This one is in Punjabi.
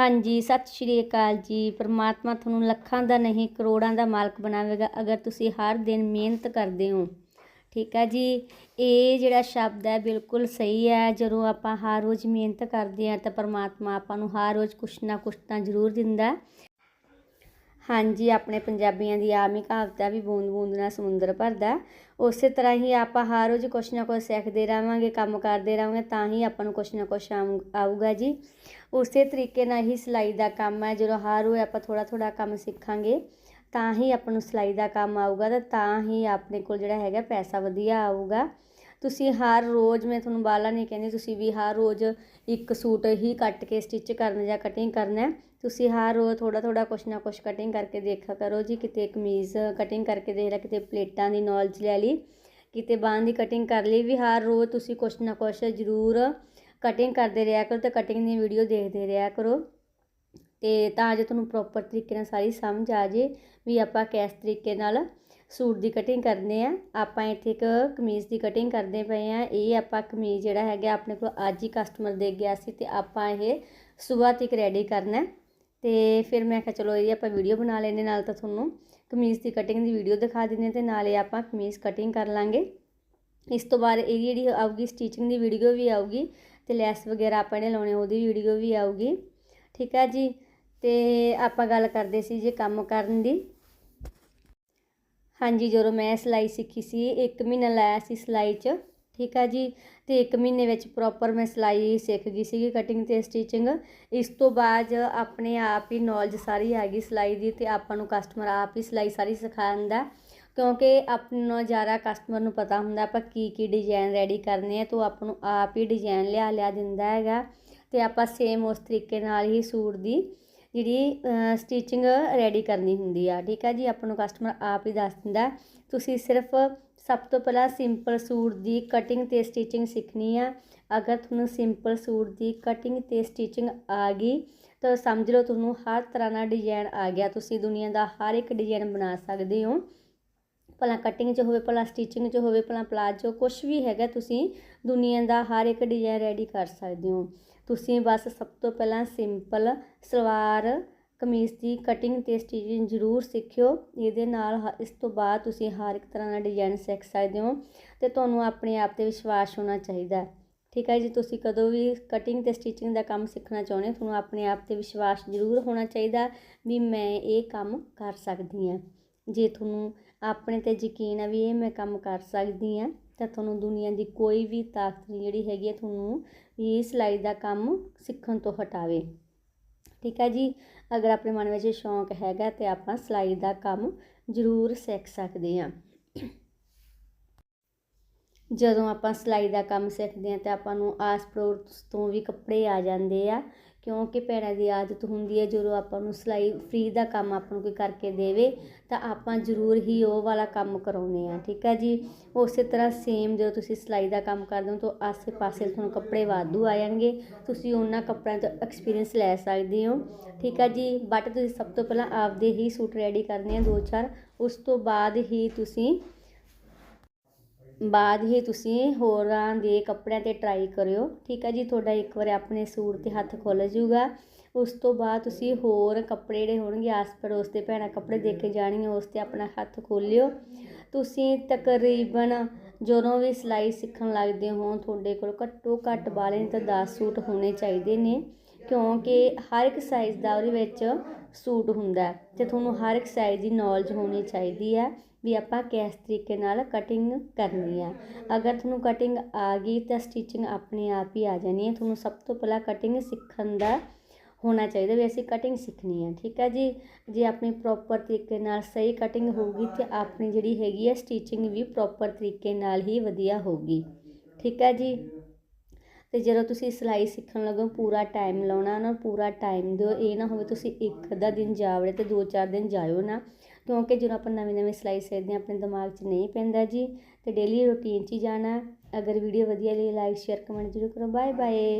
ਹਾਂਜੀ, ਸਤਿ ਸ਼੍ਰੀ ਅਕਾਲ ਜੀ। ਪ੍ਰਮਾਤਮਾ ਤੁਹਾਨੂੰ ਲੱਖਾਂ ਦਾ ਨਹੀਂ, ਕਰੋੜਾਂ ਦਾ ਮਾਲਕ ਬਣਾਵੇਗਾ, ਅਗਰ ਤੁਸੀਂ ਹਰ ਦਿਨ ਮਿਹਨਤ ਕਰਦੇ ਹੋ। ਠੀਕ ਹੈ ਜੀ? ਇਹ ਜਿਹੜਾ ਸ਼ਬਦ ਹੈ, ਬਿਲਕੁਲ ਸਹੀ ਹੈ। ਜਦੋਂ ਆਪਾਂ ਹਰ ਰੋਜ਼ ਮਿਹਨਤ ਕਰਦੇ ਹਾਂ, ਤਾਂ ਪਰਮਾਤਮਾ ਆਪਾਂ ਨੂੰ ਹਰ ਰੋਜ਼ ਕੁਛ ਨਾ ਕੁਛ ਤਾਂ ਜ਼ਰੂਰ ਦਿੰਦਾ ਹਾਂਜੀ, ਆਪਣੇ ਪੰਜਾਬੀਆਂ ਦੀ ਆਮ ਹੀ ਕਹਾਵਤ ਹੈ ਵੀ ਬੂੰਦ ਬੂੰਦ ਨਾਲ ਸਮੁੰਦਰ ਭਰਦਾ ਉਸੇ ਤਰ੍ਹਾਂ ਹੀ ਆਪਾਂ ਹਰ ਰੋਜ਼ ਕੁਛ ਨਾ ਕੁਛ ਸਿੱਖਦੇ ਰਹਾਂਗੇ, ਕੰਮ ਕਰਦੇ ਰਹਾਂਗੇ, ਤਾਂ ਹੀ ਆਪਾਂ ਨੂੰ ਕੁਛ ਨਾ ਕੁਛ ਆਊ- ਆਊਗਾ ਜੀ। ਉਸੇ ਤਰੀਕੇ ਨਾਲ ਹੀ ਸਿਲਾਈ ਦਾ ਕੰਮ ਹੈ, ਜਦੋਂ ਹਰ ਰੋਜ਼ ਆਪਾਂ ਥੋੜਾ ਥੋੜਾ ਕੰਮ ਸਿੱਖਾਂਗੇ, ਤਾਂ ਹੀ ਆਪਾਂ ਨੂੰ ਸਿਲਾਈ ਦਾ ਕੰਮ ਆਊਗਾ ਤੇ ਤਾਂ ਹੀ ਆਪਣੇ ਕੋਲ ਜਿਹੜਾ ਹੈਗਾ ਪੈਸਾ ਵਧੀਆ ਆਊਗਾ। ਤੁਸੀਂ ਹਰ ਰੋਜ਼, ਮੈਂ ਤੁਹਾਨੂੰ ਬਾਲਾ ਨਹੀਂ ਕਹਿੰਦੀ, ਤੁਸੀਂ ਵੀ ਹਰ ਰੋਜ਼ ਇੱਕ ਸੂਟ ਹੀ ਕੱਟ ਕੇ ਸਟਿਚ ਕਰਨ ਜਾਂ ਕਟਿੰਗ ਕਰਨਾ ਤੁਸੀਂ ਹਰ ਰੋਜ਼ ਥੋੜਾ ਥੋੜਾ ਕੁਛ ਨਾ ਕੁਛ ਕਟਿੰਗ ਕਰਕੇ ਦੇਖਿਆ ਕਰੋ ਜੀ, ਕਿਤੇ ਕਮੀਜ਼ ਕਟਿੰਗ ਕਰਕੇ ਦੇਖ ਲਿਆ, ਕਿਤੇ ਪਲੇਟਾਂ ਦੀ ਨੌਲੇਜ ਲੈ ਲਈ, ਕਿਤੇ ਬਾਹਾਂ ਦੀ ਕਟਿੰਗ ਕਰ ਲਈ, ਵੀ ਹਰ ਰੋਜ਼ ਤੁਸੀਂ ਕੁਛ ਨਾ ਕੁਛ ਜ਼ਰੂਰ ਕਟਿੰਗ ਕਰਦੇ ਰਿਹਾ ਕਰੋ ਤੇ ਕਟਿੰਗ ਦੀ ਵੀਡੀਓ ਦੇਖਦੇ ਰਿਹਾ ਕਰੋ। ਤੇ ਤਾਂ ਜੋ ਤੁਹਾਨੂੰ ਪ੍ਰੋਪਰ ਤਰੀਕੇ ਨਾਲ ਸਾਰੀ ਸਮਝ ਆ ਜੇ ਵੀ ਆਪਾਂ ਕਿਸ ਤਰੀਕੇ ਨਾਲ ਸੂਟ ਦੀ ਕਟਿੰਗ ਕਰਨੇ ਆ। ਆਪਾਂ ਇੱਥੇ ਇੱਕ ਕਮੀਜ਼ ਦੀ ਕਟਿੰਗ ਕਰਦੇ ਪਏ ਆ। ਇਹ ਆਪਾਂ ਕਮੀਜ਼ ਜਿਹੜਾ ਹੈਗਾ ਆਪਣੇ ਕੋਲ ਅੱਜ ਹੀ ਕਸਟਮਰ ਦੇ ਗਿਆ ਸੀ ਤੇ ਆਪਾਂ ਇਹ ਸਵੇਰ ਤੱਕ ਰੈਡੀ ਕਰਨਾ। ਤੇ ਫਿਰ ਮੈਂ ਕਿਹਾ ਚਲੋ ਇਹਦੀ ਆਪਾਂ ਵੀਡੀਓ ਬਣਾ ਲੈਨੇ ਨਾਲ ਤਾਂ ਤੁਹਾਨੂੰ ਕਮੀਜ਼ ਦੀ ਕਟਿੰਗ ਦੀ ਵੀਡੀਓ ਦਿਖਾ ਦਿੰਦੇ ਤੇ ਨਾਲੇ ਆਪਾਂ ਕਮੀਜ਼ ਕਟਿੰਗ ਕਰ ਲਾਂਗੇ। ਇਸ ਤੋਂ ਬਾਅਦ ਇਹ ਜਿਹੜੀ ਆਊਗੀ ਸਟਿਚਿੰਗ ਦੀ ਵੀਡੀਓ ਵੀ ਆਊਗੀ ਤੇ ਲੈਸ ਵਗੈਰਾ ਆਪਾਂ ਨੇ ਲਾਉਣੇ, ਉਹਦੀ ਵੀਡੀਓ ਵੀ ਆਊਗੀ। ਠੀਕ ਹੈ ਜੀ? ਤੇ ਆਪਾਂ ਗੱਲ ਕਰਦੇ ਸੀ ਜੇ ਕੰਮ ਕਰਨ ਦੀ। ਹਾਂਜੀ, ਜਦੋਂ ਮੈਂ ਸਿਲਾਈ ਸਿੱਖੀ ਸੀ, ਇੱਕ ਮਹੀਨਾ ਲਾਇਆ ਸੀ ਸਿਲਾਈ 'ਚ। ਠੀਕ ਆ ਜੀ? ਤੇ ਇੱਕ ਮਹੀਨੇ ਵਿੱਚ ਪ੍ਰੋਪਰ ਮੈਂ ਸਿਲਾਈ ਸਿੱਖ ਗਈ ਸੀਗੀ ਕਟਿੰਗ ਤੇ ਸਟਿਚਿੰਗ ਇਸ ਤੋਂ ਬਾਅਦ ਆਪਣੇ ਆਪ ਹੀ ਨੌਲੇਜ ਸਾਰੀ ਆ ਗਈ ਸਿਲਾਈ ਦੀ ਤੇ ਆਪਾਂ ਨੂੰ ਕਸਟਮਰ ਆਪ ਹੀ ਸਿਲਾਈ ਸਾਰੀ ਸਿਖਾਉਂਦਾ। ਕਿਉਂਕਿ ਆਪਣਾ ਜ਼ਿਆਦਾ ਕਸਟਮਰ ਨੂੰ ਪਤਾ ਹੁੰਦਾ ਆਪਾਂ ਕੀ ਕੀ ਡਿਜ਼ਾਈਨ ਰੈਡੀ ਕਰਨੇ ਆ ਤਾਂ ਉਹ ਆਪਾਂ ਨੂੰ ਆਪ ਹੀ ਡਿਜ਼ਾਈਨ ਲਿਆ ਲਿਆ ਦਿੰਦਾ ਹੈਗਾ। ਤੇ ਆਪਾਂ ਸੇਮ ਉਸ ਤਰੀਕੇ ਨਾਲ ਹੀ ਸੂਟ ਦੀ ਜਿਹੜੀ ਸਟਿਚਿੰਗ ਰੈਡੀ ਕਰਨੀ ਹੁੰਦੀ ਆ, ਠੀਕ ਆ ਜੀ? ਆਪਾਂ ਨੂੰ ਕਸਟਮਰ ਆਪ ਹੀ ਦੱਸ ਦਿੰਦਾ। ਤੁਸੀਂ ਸਿਰਫ ਸਭ ਤੋਂ ਪਹਿਲਾਂ ਸਿੰਪਲ ਸੂਟ ਦੀ ਕਟਿੰਗ ਤੇ ਸਟਿਚਿੰਗ ਸਿੱਖਣੀ ਆ। ਅਗਰ ਤੁਹਾਨੂੰ ਸਿੰਪਲ ਸੂਟ ਦੀ ਕਟਿੰਗ ਤੇ ਸਟਿਚਿੰਗ ਆ ਗਈ, ਤਾਂ ਸਮਝ ਲਓ ਤੁਹਾਨੂੰ ਹਰ ਤਰ੍ਹਾਂ ਦਾ ਡਿਜ਼ਾਈਨ ਆ ਗਿਆ। ਤੁਸੀਂ ਦੁਨੀਆ ਦਾ ਹਰ ਇੱਕ ਡਿਜ਼ਾਈਨ ਬਣਾ ਸਕਦੇ ਹੋ। ਭਲਾ ਕਟਿੰਗ 'ਚ ਹੋਵੇ, ਭਲਾ ਸਟਿਚਿੰਗ 'ਚ ਹੋਵੇ, ਭਲਾ ਪਲਾਜੋ ਕੁਝ ਵੀ ਹੈਗਾ, ਤੁਸੀਂ ਦੁਨੀਆ ਦਾ ਹਰ ਇੱਕ ਡਿਜ਼ਾਈਨ ਰੈਡੀ ਕਰ ਸਕਦੇ ਹੋ। ਤੁਸੀਂ ਬਸ ਸਭ ਤੋਂ ਪਹਿਲਾਂ ਸਿੰਪਲ ਸਲਵਾਰ, ਕਮੀਜ਼ ਦੀ ਕਟਿੰਗ ਤੇ ਸਟਿਚਿੰਗ ਜ਼ਰੂਰ ਸਿੱਖਿਓ। ਇਹਦੇ ਨਾਲ ਹ- ਇਸ ਤੋਂ ਬਾਅਦ ਤੁਸੀਂ ਹਰ ਇੱਕ ਤਰ੍ਹਾਂ ਦਾ ਡਿਜ਼ਾਈਨ ਸਿੱਖ ਸਕਦੇ ਹੋ ਤੇ ਤੁਹਾਨੂੰ ਆਪਣੇ ਆਪ ਤੇ ਵਿਸ਼ਵਾਸ ਹੋਣਾ ਚਾਹੀਦਾ ਠੀਕ ਹੈ ਜੀ, ਤੁਸੀਂ ਕਦੋਂ ਵੀ ਕਟਿੰਗ ਤੇ ਸਟਿਚਿੰਗ ਦਾ ਕੰਮ ਸਿੱਖਣਾ ਚਾਹੁੰਦੇ ਹੋ, ਤੁਹਾਨੂੰ ਆਪਣੇ ਆਪ ਤੇ ਵਿਸ਼ਵਾਸ ਜ਼ਰੂਰ ਹੋਣਾ ਚਾਹੀਦਾ ਵੀ ਮੈਂ ਇਹ ਕੰਮ ਕਰ ਸਕਦੀ ਹਾਂ। ਜੇ ਤੁਹਾਨੂੰ ਆਪਣੇ ਤੇ ਯਕੀਨ ਆ ਵੀ ਇਹ ਮੈਂ ਕੰਮ ਕਰ ਸਕਦੀ ਹਾਂ ਤਾਂ ਤੁਹਾਨੂੰ ਦੁਨੀਆ ਦੀ ਕੋਈ ਵੀ ਤਾਕਤ ਨਹੀਂ ਜਿਹੜੀ ਹੈਗੀ ਹੈ ਤੁਹਾਨੂੰ ਇਹ ਸਿਲਾਈ ਦਾ ਕੰਮ ਸਿੱਖਣ ਤੋਂ ਹਟਾਵੇ। ਠੀਕ ਹੈ ਜੀ? ਅਗਰ ਆਪਣੇ ਮਨ ਵਿੱਚ ਸ਼ੌਂਕ ਹੈਗਾ ਤੇ ਆਪਾਂ ਸਿਲਾਈ ਦਾ ਕੰਮ ਜ਼ਰੂਰ ਸਿੱਖ ਸਕਦੇ ਹਾਂ। ਜਦੋਂ ਆਪਾਂ ਸਿਲਾਈ ਦਾ ਕੰਮ ਸਿੱਖਦੇ ਹਾਂ ਤਾਂ ਆਪਾਂ ਨੂੰ ਆਸ ਪੜੋਸ ਤੋਂ ਵੀ ਕੱਪੜੇ ਆ ਜਾਂਦੇ ਆ ਕਿਉਂਕਿ ਭੈਣਾਂ ਦੀ ਆਦਤ ਹੁੰਦੀ ਹੈ ਜਦੋਂ ਆਪਾਂ ਨੂੰ ਸਿਲਾਈ ਫ੍ਰੀ ਦਾ ਕੰਮ ਆਪਾਂ ਨੂੰ ਕੋਈ ਕਰਕੇ ਦੇਵੇ, ਤਾਂ ਆਪਾਂ ਜ਼ਰੂਰ ਹੀ ਉਹ ਵਾਲਾ ਕੰਮ ਕਰਾਉਂਦੇ ਹਾਂ, ਠੀਕ ਹੈ ਜੀ? ਉਸੇ ਤਰ੍ਹਾਂ ਸੇਮ ਜਦੋਂ ਤੁਸੀਂ ਸਿਲਾਈ ਦਾ ਕੰਮ ਕਰਦੇ ਹੋ ਤਾਂ ਆਸੇ-ਪਾਸੇ ਤੁਹਾਨੂੰ ਕੱਪੜੇ ਵਾਧੂ ਆ ਜਾਣਗੇ, ਤੁਸੀਂ ਉਹਨਾਂ ਕੱਪੜਿਆਂ ਤੋਂ ਐਕਸਪੀਰੀਅੰਸ ਲੈ ਸਕਦੇ ਹੋ, ਠੀਕ ਹੈ ਜੀ? ਬਟ ਤੁਸੀਂ ਸਭ ਤੋਂ ਪਹਿਲਾਂ ਆਪਦੇ ਹੀ ਸੂਟ ਰੈਡੀ ਕਰਨੇ ਆ ਦੋ ਚਾਰ ਉਸ ਤੋਂ ਬਾਅਦ ਹੀ ਤੁਸੀਂ ਬਾਅਦ ਹੀ ਤੁਸੀਂ ਹੋਰਾਂ ਦੇ ਕੱਪੜਿਆਂ ਤੇ ਟਰਾਈ ਕਰਿਓ। ਠੀਕ ਹੈ ਜੀ? ਤੁਹਾਡਾ ਇੱਕ ਵਾਰ ਆਪਣੇ ਸੂਟ ਤੇ ਹੱਥ ਖੁੱਲ ਜੂਗਾ ਉਸ ਤੋਂ ਬਾਅਦ ਤੁਸੀਂ ਹੋਰ ਕੱਪੜੇ ਜਿਹੜੇ ਹੋਣਗੇ ਆਸ ਪੜੋਸ ਦੇ ਭੈਣਾਂ ਕੱਪੜੇ ਦੇ ਕੇ ਜਾਣੀਆਂ ਉਸ ਤੇ ਆਪਣਾ ਹੱਥ ਖੋਲਿਓ। ਤੁਸੀਂ ਤਕਰੀਬਨ ਜਦੋਂ ਵੀ ਸਿਲਾਈ ਸਿੱਖਣ ਲੱਗਦੇ ਹੋ, ਤੁਹਾਡੇ ਕੋਲ ਘੱਟੋ ਘੱਟ ਵਾਲੇ ਨਹੀਂ ਤਾਂ 10 ਸੂਟ ਹੋਣੇ ਚਾਹੀਦੇ ਨੇ, ਕਿਉਂਕਿ ਹਰ ਇੱਕ ਸਾਈਜ਼ ਦਾ ਉਹਦੇ ਵਿੱਚ ਸੂਟ ਹੁੰਦਾ ਹੈ ਤੇ ਤੁਹਾਨੂੰ ਹਰ ਇੱਕ ਸਾਈਜ਼ ਦੀ ਨੌਲੇਜ ਹੋਣੀ ਚਾਹੀਦੀ ਹੈ। ਵੀ ਆਪਾਂ ਕਿਸ ਤਰੀਕੇ ਨਾਲ ਕਟਿੰਗ ਕਰਨੀ ਆ। ਅਗਰ ਤੁਹਾਨੂੰ ਕਟਿੰਗ ਆ ਗਈ ਤਾਂ ਸਟਿਚਿੰਗ ਆਪਣੇ ਆਪ ਹੀ ਆ ਜਾਣੀ ਹੈ। ਤੁਹਾਨੂੰ ਸਭ ਤੋਂ ਪਹਿਲਾਂ ਕਟਿੰਗ ਸਿੱਖਣ ਦਾ ਹੋਣਾ ਚਾਹੀਦਾ ਵੀ ਅਸੀਂ ਕਟਿੰਗ ਸਿੱਖਣੀ ਹੈ ਠੀਕ ਹੈ ਜੀ? ਜੇ ਆਪਣੀ ਪ੍ਰੋਪਰ ਤਰੀਕੇ ਨਾਲ ਸਹੀ ਕਟਿੰਗ ਹੋਊਗੀ ਤੇ ਆਪਣੀ ਜਿਹੜੀ ਹੈਗੀ ਹੈ ਸਟਿਚਿੰਗ ਵੀ ਪ੍ਰੋਪਰ ਤਰੀਕੇ ਨਾਲ ਹੀ ਵਧੀਆ ਹੋਊਗੀ, ਠੀਕ ਹੈ ਜੀ? ਤੇ ਜਦੋਂ ਤੁਸੀਂ ਸਿਲਾਈ ਸਿੱਖਣ ਲੱਗੋ, ਪੂਰਾ ਟਾਈਮ ਲਾਉਣਾ ਨਾ, ਪੂਰਾ ਟਾਈਮ ਦਿਓ। ਇਹ ਨਾ ਹੋਵੇ ਤੁਸੀਂ ਇੱਕ ਅੱਧਾ ਦਿਨ ਜਾਵੜੇ ਤੇ ਦੋ ਚਾਰ ਦਿਨ ਜਾਇਓ ਨਾ। ਕਿਉਂਕਿ ਜਦੋਂ ਆਪਾਂ ਨਵੇਂ ਨਵੇਂ ਸਿਲਾਈ ਸਿੱਖਦੇ ਹਾਂ, ਆਪਣੇ ਦਿਮਾਗ 'ਚ ਨਹੀਂ ਪੈਂਦਾ ਜੀ। ਅਤੇ ਡੇਲੀ ਰੂਟੀਨ 'ਚ ਹੀ ਜਾਣਾ। ਅਗਰ ਵੀਡੀਓ ਵਧੀਆ ਲਈ ਲਾਈਕ ਸ਼ੇਅਰ ਕਮੈਂਟ ਜ਼ਰੂਰ ਕਰੋ। Bye bye